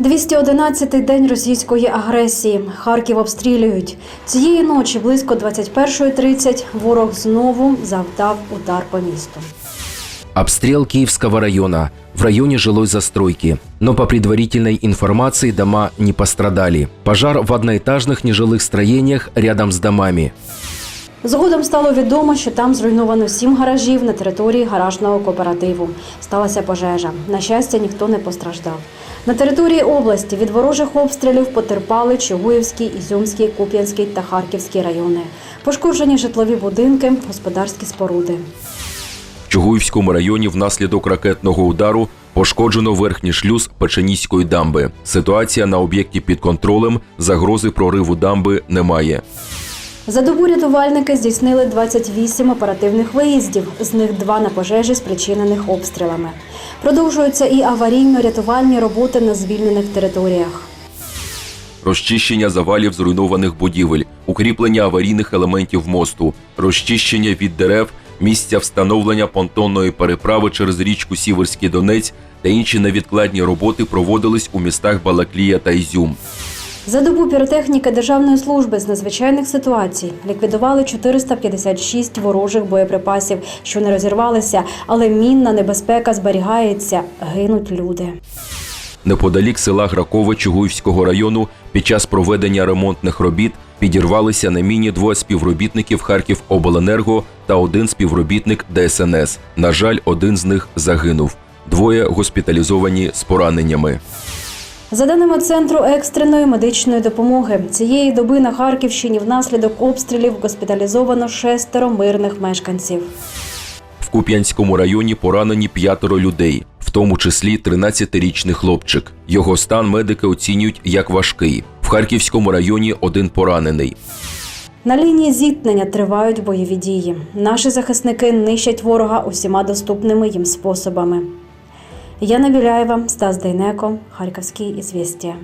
211-й день російської агресії. Харків обстрілюють. Цієї ночі близько 21.30 ворог знову завдав удар по місту. Обстрел Киевского района в районе жилой застройки. Но по предварительной информации дома не пострадали. Пожар в одноэтажных нежилых строениях рядом с домами. Згодом стало відомо, що там зруйновано сім гаражів на території гаражного кооперативу. Сталася пожежа. На щастя, ніхто не постраждав. На території області від ворожих обстрілів потерпали Чугуївський, Ізюмський, Куп'янський та Харківський райони. Пошкоджені житлові будинки, господарські споруди. В Чугуївському районі внаслідок ракетного удару пошкоджено верхній шлюз Печеніської дамби. Ситуація на об'єкті під контролем, загрози прориву дамби немає. За добу рятувальники здійснили 28 оперативних виїздів, з них два на пожежі, спричинених обстрілами. Продовжуються і аварійно-рятувальні роботи на звільнених територіях. Розчищення завалів зруйнованих будівель, укріплення аварійних елементів мосту, розчищення від дерев, місця встановлення понтонної переправи через річку Сіверський Донець та інші невідкладні роботи проводились у містах Балаклія та Ізюм. За добу піротехніки Державної служби з надзвичайних ситуацій ліквідували 456 ворожих боєприпасів, що не розірвалися, але мінна небезпека зберігається, гинуть люди. Неподалік села Гракове Чугуївського району під час проведення ремонтних робіт підірвалися на міні двоє співробітників Харківобленерго та один співробітник ДСНС. На жаль, один з них загинув. Двоє госпіталізовані з пораненнями. За даними центру екстреної медичної допомоги, цієї доби на Харківщині внаслідок обстрілів госпіталізовано шестеро мирних мешканців. В Куп'янському районі поранені п'ятеро людей, в тому числі 13-річний хлопчик. Його стан медики оцінюють як важкий. В Харківському районі один поранений. На лінії зіткнення тривають бойові дії. Наші захисники нищать ворога усіма доступними їм способами. Яна Біляєва, Стас Дейнеко, Харківські ізвістія.